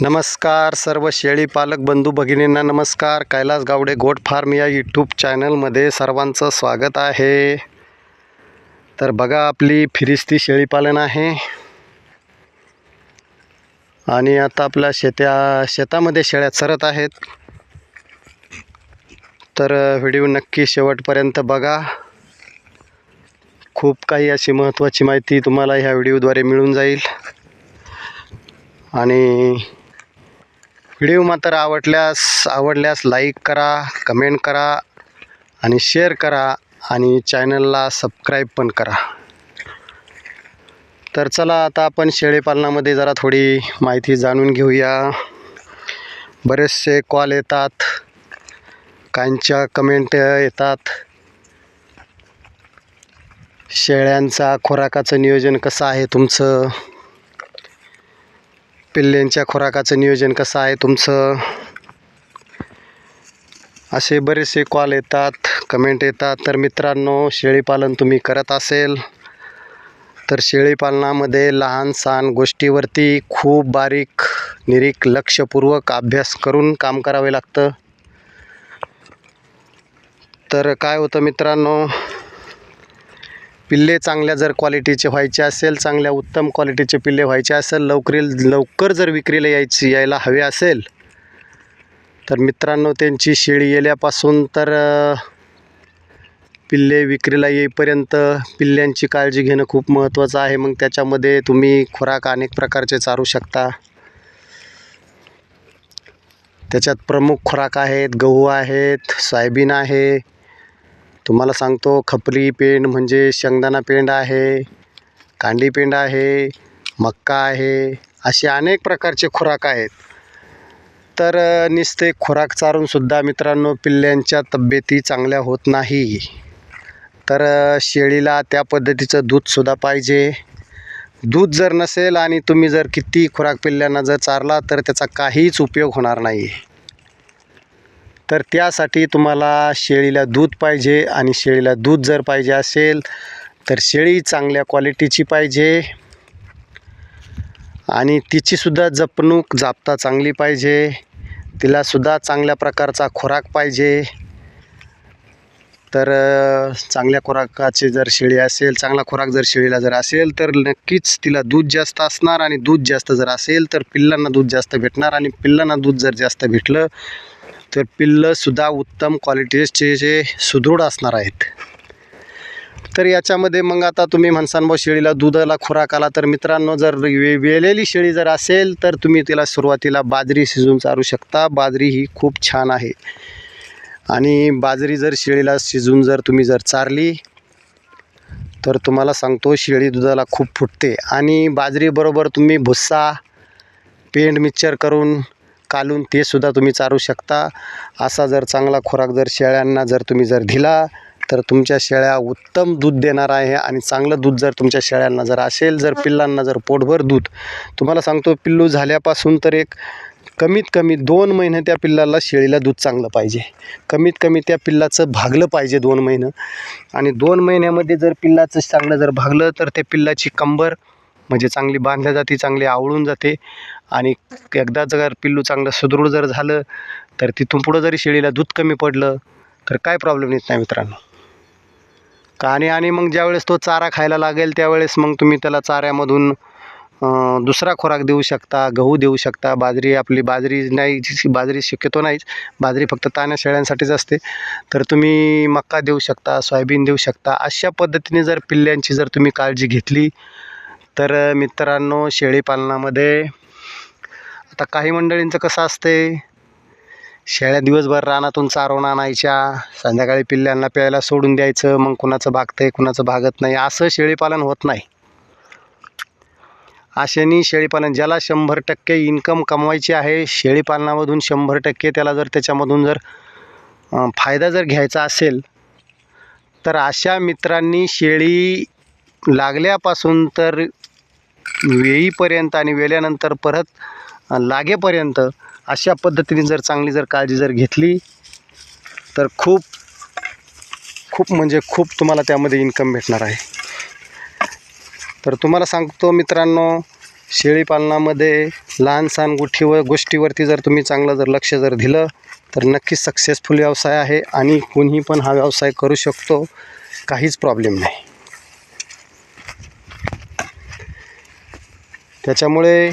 नमस्कार सर्व शेळी पालक बंधू भगिनींना नमस्कार. कैलास गावडे गोट फार्म या यूट्यूब चॅनलमध्ये सर्वांचं स्वागत आहे. तर बघा आपली फिरिस्ती शेळीपालन आहे. आणि आता आपल्या शेत्या शेतामध्ये शेळ्या चरत आहेत. तर व्हिडिओ नक्की शेवटपर्यंत बघा. खूप काही अशी महत्त्वाची माहिती तुम्हाला ह्या व्हिडिओद्वारे मिळून जाईल. आणि व्हिडिओ मात्र आवडल्यास आवडल्यास लाईक करा कमेंट करा आणि शेअर करा आणि चॅनलला सबस्क्राईब पण करा. तर चला आता आपण शेळीपालनामध्ये जरा थोडी माहिती जाणून घेऊया. बरेचसे कॉल येतात काहींच्या कमेंट येतात. शेळ्यांचा खुराकाचं नियोजन कसं आहे तुमचं? पिल्ल्यांच्या खुराकाचं नियोजन कसं आहे तुमचं? असे बरेचसे कॉल येतात कमेंट येतात. तर मित्रांनो शेळीपालन तुम्ही करत असेल तर शेळीपालनामध्ये लहान सहान गोष्टीवरती खूप बारीक निरीक लक्षपूर्वक अभ्यास करून काम करावे लागतं. तर काय होतं मित्रांनो पिल्ले चांगल्या जर क्वालिटीचे व्हायचे असेल चांगल्या उत्तम क्वालिटीचे पिल्ले व्हायचे असेल लवकर लवकर जर विक्रीला यायची यायला हवे असेल तर मित्रांनो त्यांची शेळी येल्यापासून तर पिल्ले विक्रीला येईपर्यंत पिल्ल्यांची काळजी घेणं खूप महत्त्वाचं आहे. मग त्याच्यामध्ये तुम्ही खुराक अनेक प्रकारचे चारू शकता. त्याच्यात प्रमुख खुराक आहेत गहू आहेत सोयाबीन आहे तुम्हाला सांगतो खपली पेंड म्हणजे शेंगदाणा पेंड आहे कांडी पेंड आहे मक्का आहे असे अनेक प्रकारचे खुराक आहेत. तर निस्ते नुसते खुराक चारूनसुद्धा मित्रांनो पिल्ल्यांच्या तब्येती चांगल्या होत नाही. तर शेळीला त्या पद्धतीचं दूधसुद्धा पाहिजे. दूध जर नसेल आणि तुम्ही जर किती खुराक पिल्ल्यांना जर चारला तर त्याचा काहीच उपयोग होणार नाही. तर त्यासाठी तुम्हाला शेळीला दूध पाहिजे आणि शेळीला दूध जर पाहिजे असेल तर शेळी चांगल्या क्वालिटीची पाहिजे. आणि तिचीसुद्धा जपणूक जापता चांगली पाहिजे. तिलासुद्धा चांगल्या प्रकारचा खुराक पाहिजे. तर चांगल्या खोराकाचे जर शेळी असेल चांगला खुराक जर शेळीला जर असेल तर नक्कीच तिला दूध जास्त असणार आणि दूध जास्त जर असेल तर पिल्लांना दूध जास्त भेटणार. आणि पिल्लांना दूध जर जास्त भेटलं तर पिल्लंसुद्धा उत्तम क्वालिटीचे जे सुदृढ असणार आहेत. तर याच्यामध्ये मग आता तुम्ही म्हणसान शेळीला दुधाला खुराक आला तर मित्रांनो जर वे वेलेली शेळी जर असेल तर तुम्ही तिला सुरुवातीला बाजरी शिजवून चारू शकता. बाजरी ही खूप छान आहे. आणि बाजरी जर शेळीला शिजून जर तुम्ही जर चारली तर तुम्हाला सांगतो शेळी दुधाला खूप फुटते. आणि बाजरीबरोबर तुम्ही भुस्सा पेंड मिक्सचर करून कालून ते सुद्धा तुम्ही चारू शकता. असा जर चांगला खुराक जर शेळ्यांना जर तुम्ही जर दिला तर तुमच्या शेळ्या उत्तम दूध देणार आहे आणि चांगलं दूध जर तुमच्या शेळ्यांना जर असेल जर पिल्लांना जर पोटभर दूध. तुम्हाला सांगतो पिल्लू झाल्यापासून तर एक कमीत कमी दोन महिने त्या पिल्लाला शेळीला दूध चांगलं पाहिजे. कमीत कमी त्या पिल्लाचं भागलं पाहिजे दोन महिनं. आणि दोन महिन्यामध्ये जर पिल्लाचं चांगलं जर भागलं तर त्या पिल्लाची कंबर म्हणजे चांगली बांधल्या जाते चांगली आवळून जाते. आणि एकदा जर पिल्लू चांगलं सुदृढ जर झालं तर तिथून पुढं जरी शेळीला दूध कमी पडलं तर काय प्रॉब्लेम येत नाही मित्रांनो. का आणि आणि मग ज्यावेळेस तो चारा खायला लागेल त्यावेळेस मग तुम्ही त्याला चाऱ्यामधून दुसरा खुराक देऊ शकता गहू देऊ शकता. बाजरी आपली बाजरी नाही जी- बाजरी शक्यतो नाहीच बाजरी फक्त ताण्या शेळ्यांसाठीच असते. तर तुम्ही मक्का देऊ शकता सोयाबीन देऊ शकता. अशा पद्धतीने जर पिल्ल्यांची जर तुम्ही काळजी घेतली तर मित्रांनो शेळीपालनामध्ये आता काही मंडळींचं कसं असते? शेळ्या दिवसभर रानातून चारवून आणायच्या संध्याकाळी पिल्ल्यांना प्यायला सोडून द्यायचं मग कुणाचं भागतंय कुणाचं भागत नाही असं शेळीपालन होत नाही. अशानी शेळीपालन ज्याला शंभर टक्के इन्कम कमवायची आहे शेळीपालनामधून शंभर टक्के त्याला जर त्याच्यामधून जर फायदा जर घ्यायचा असेल तर अशा मित्रांनी शेळी लागल्यापासून तर वेईपर्यंत आणि वेल्यानंतर परत लागेपर्यंत अशा पद्धतीने जर चांगली जर काळजी जर घेतली तर खूप खूप म्हणजे खूप तुम्हाला त्यामध्ये इन्कम भेटणार आहे. तर तुम्हाला सांगतो मित्रांनो शेळीपालनामध्ये लहान सहान व गोष्टीवरती जर तुम्ही चांगलं जर लक्ष जर दिलं तर नक्कीच सक्सेसफुल व्यवसाय आहे आणि कोणीही पण हा व्यवसाय करू शकतो काहीच प्रॉब्लेम नाही. त्याच्यामुळे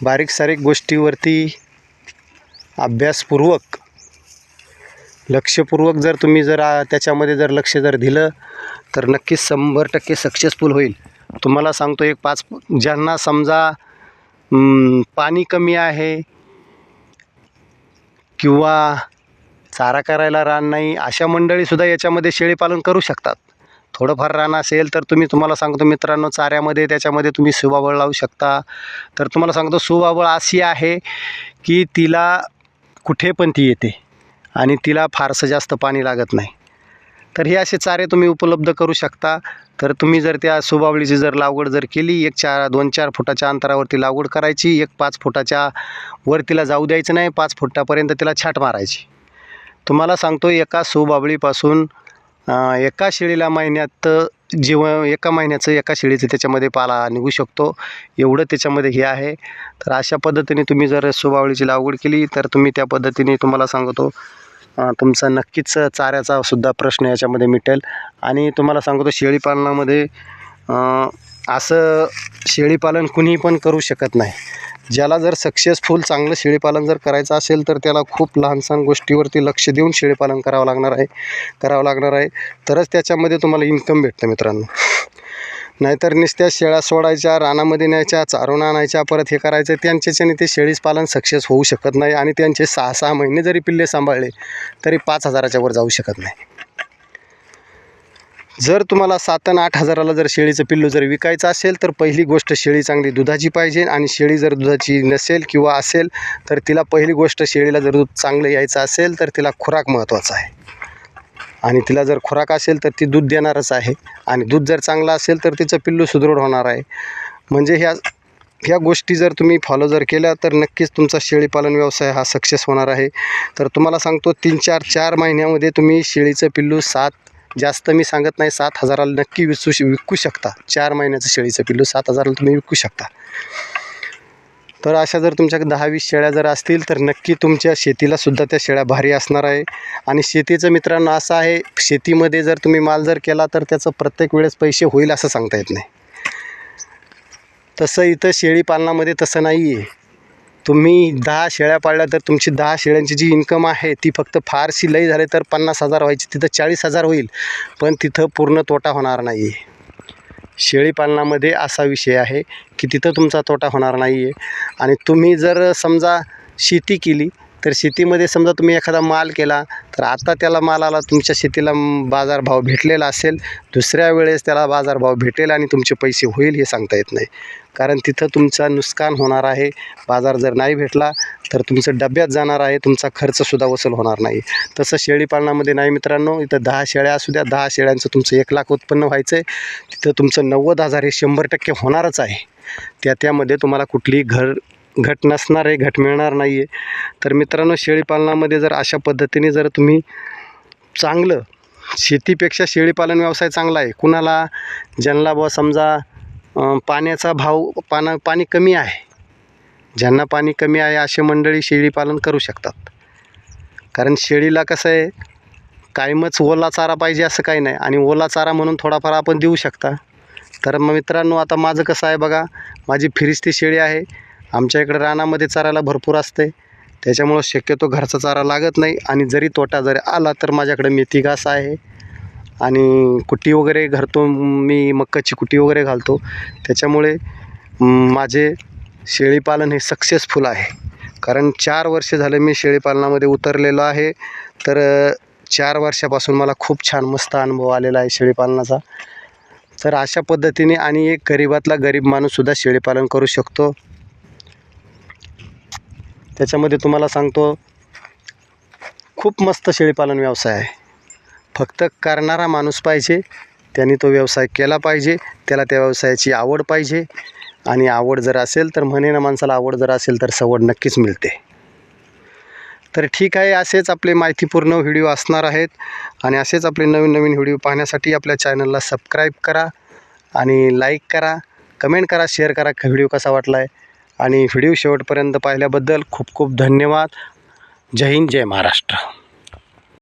बारीक सारीक गोष्टीवरती अभ्यासपूर्वक लक्षपूर्वक जर तुम्ही जर त्याच्यामध्ये जर लक्ष जर दिलं तर नक्कीच शंभर टक्के सक्सेसफुल होईल. तुम्हाला सांगतो एक पाच ज्यांना समजा पाणी कमी आहे किंवा चारा करायला रान नाही अशा मंडळीसुद्धा याच्यामध्ये शेळीपालन करू शकतात. थोडंफार रान असेल तर तुम्ही तुम्हाला सांगतो मित्रांनो चाऱ्यामध्ये त्याच्यामध्ये तुम्ही सुबाबळ लावू शकता. तर तुम्हाला सांगतो सुबाबळ अशी आहे की तिला कुठे पण ती येते आणि तिला फारसं जास्त पाणी लागत नाही. तर हे असे चारे तुम्ही उपलब्ध करू शकता. तर तुम्ही जर त्या सुबावळीची जर लागवड जर केली एक चार दोन चार फुटाच्या अंतरावरती लागवड करायची एक पाच फुटाच्या वर तिला जाऊ द्यायचं नाही पाच फुटापर्यंत तिला छाट मारायची. तुम्हाला सांगतो एका सुबावळीपासून एका शेळीला महिन्यात जीव एका महिन्याचं एका शेळीचं त्याच्यामध्ये पाला निघू शकतो. एवढं त्याच्यामध्ये हे आहे. तर अशा पद्धतीने तुम्ही जर सुबावळीची लागवड केली तर तुम्ही त्या पद्धतीने तुम्हाला सांगतो. तुमचा नक्कीच चाऱ्याचा सुद्धा प्रश्न याच्यामध्ये मिटेल. आणि तुम्हाला सांगतो शेळीपालनामध्ये असं शेळीपालन कुणीही पण करू शकत नाही. ज्याला जर सक्सेसफुल चांगलं शेळीपालन जर करायचं असेल तर त्याला खूप लहानसहान गोष्टीवरती लक्ष देऊन शेळीपालन करावं लागणार आहे. करावं लागणार आहे. तरच त्याच्यामध्ये तुम्हाला इन्कम भेटतं मित्रांनो. नाहीतर नुसत्या शेळ्या सोडायच्या रानामध्ये न्यायच्या चारून आणायच्या परत हे करायचं त्यांच्याच्याने ते शेळीच पालन सक्सेस होऊ शकत नाही आणि त्यांचे सहा सहा महिने जरी पिल्ले सांभाळले तरी पाच हजाराच्या वर जाऊ शकत नाही. जर तुम्हाला सात आणि आठ हजाराला जर शेळीचं पिल्लू जर विकायचं असेल तर पहिली गोष्ट शेळी चांगली दुधाची पाहिजे आणि शेळी जर दुधाची नसेल किंवा असेल तर तिला पहिली गोष्ट शेळीला जर दूध चांगलं यायचं असेल तर तिला खुराक महत्त्वाचा आहे. आणि तिला जर खुराक असेल तर ती दूध देणारच आहे. आणि दूध जर चांगलं असेल तर तिचं पिल्लू सुदृढ होणार आहे. म्हणजे ह्या ह्या गोष्टी जर तुम्ही फॉलो जर केल्या तर नक्कीच तुमचा शेळीपालन व्यवसाय हा सक्सेस होणार आहे. तर तुम्हाला सांगतो तीन चार चार महिन्यामध्ये तुम्ही शेळीचं पिल्लू सात जास्त मी सांगत नाही सात हजाराला नक्की विकू विकू शकता. चार महिन्याचं शेळीचं पिल्लू सात हजाराला तुम्ही विकू शकता. तर अशा जर तुमच्याकडे दहा वीस शेळ्या जर असतील तर नक्की तुमच्या शेतीलासुद्धा त्या शेळ्या भारी असणार आहे. आणि शेतीचं मित्रांनो असं आहे शेतीमध्ये जर तुम्ही माल जर केला तर त्याचं प्रत्येक वेळेस पैसे होईल असं सांगता येत नाही. तसं इथं शेळी पालनामध्ये तसं नाही आहे तुम्ही दहा शेळ्या पाळल्या तर तुमची दहा शेळ्यांची जी इन्कम आहे ती फक्त फारशी लई झाली तर पन्नास हजार व्हायची. तिथं चाळीस हजार होईल. पण तिथं पूर्ण तोटा होणार नाही आहे शेळीपालनामध्ये असा विषय आहे की तिथं तुमचा तोटा होणार नाही आहे आणि तुम्ही जर समजा शेती केली तर शेतीमध्ये समजा तुम्ही एखादा माल केला तर आता त्याला मालाला तुमच्या शेतीला बाजारभाव भेटलेला असेल दुसऱ्या वेळेस त्याला बाजारभाव भेटेल आणि तुमचे पैसे होईल हे सांगता येत नाही. कारण तिथं तुमचं नुकसान होणार आहे बाजार जर नाही भेटला तर तुमचं डब्यात जाणार आहे तुमचा खर्चसुद्धा वसूल होणार नाही. तसं शेळीपालनामध्ये नाही मित्रांनो इथं दहा शेळ्या असू द्या दहा शेळ्यांचं तुमचं एक लाख उत्पन्न व्हायचं आहे तिथं तुमचं नव्वद हजार हे शंभर टक्के होणारच आहे. त्या त्यामध्ये तुम्हाला कुठलीही घर घट नसणार आहे घट मिळणार नाही आहे तर मित्रांनो शेळीपालनामध्ये जर अशा पद्धतीने जर तुम्ही चांगलं शेतीपेक्षा शेळीपालन व्यवसाय चांगला आहे कुणाला ज्यांना बुवा समजा पाण्याचा भाव पाना पाणी कमी आहे ज्यांना पाणी कमी आहे असे मंडळी शेळीपालन करू शकतात. कारण शेळीला कसं आहे कायमच ओला चारा पाहिजे असं काही नाही. आणि ओला चारा म्हणून थोडाफार आपण देऊ शकता. तर मग मित्रांनो आता माझं कसं आहे बघा माझी फिरिस्ती शेळी आहे. आमच्या इकडे रानामध्ये चरायला भरपूर असते. त्याच्यामुळं शक्यतो घरचा चारा लागत नाही आणि जरी तोटा जरी आला तर माझ्याकडे मेथी घास आहे. आणि कुट्टी वगैरे घरतो मी मक्काची कुट्टी वगैरे घालतो. त्याच्यामुळे माझे शेळीपालन हे सक्सेसफुल आहे. कारण चार वर्ष झाले मी शेळीपालनामध्ये उतरलेलो आहे. तर चार वर्षापासून मला खूप छान मस्त अनुभव आलेला आहे शेळीपालनाचा. तर अशा पद्धतीने आणि एक गरीबातला गरीब माणूससुद्धा शेळीपालन करू शकतो. त्याच्यामध्ये तुम्हाला सांगतो खूप मस्त शेळीपालन व्यवसाय आहे. फक्त करणारा माणूस पाहिजे त्यांनी तो व्यवसाय केला पाहिजे त्याला त्या व्यवसायाची आवड पाहिजे. आणि आवड जर असेल तर म्हणे ना माणसाला आवड जर असेल तर सवड नक्कीच मिळते. तर ठीक आहे असेच आपले माहितीपूर्ण व्हिडिओ असणार आहेत. आणि असेच आपले नवीन नवीन व्हिडिओ पाहण्यासाठी आपल्या चॅनलला सबस्क्राईब करा आणि लाईक करा. कमेंट करा शेअर करा व्हिडिओ कसा वाटला आहे आणि व्हिडिओ शेवटपर्यंत पाहिल्याबद्दल खूप खूप धन्यवाद. जय हिंद जय महाराष्ट्र.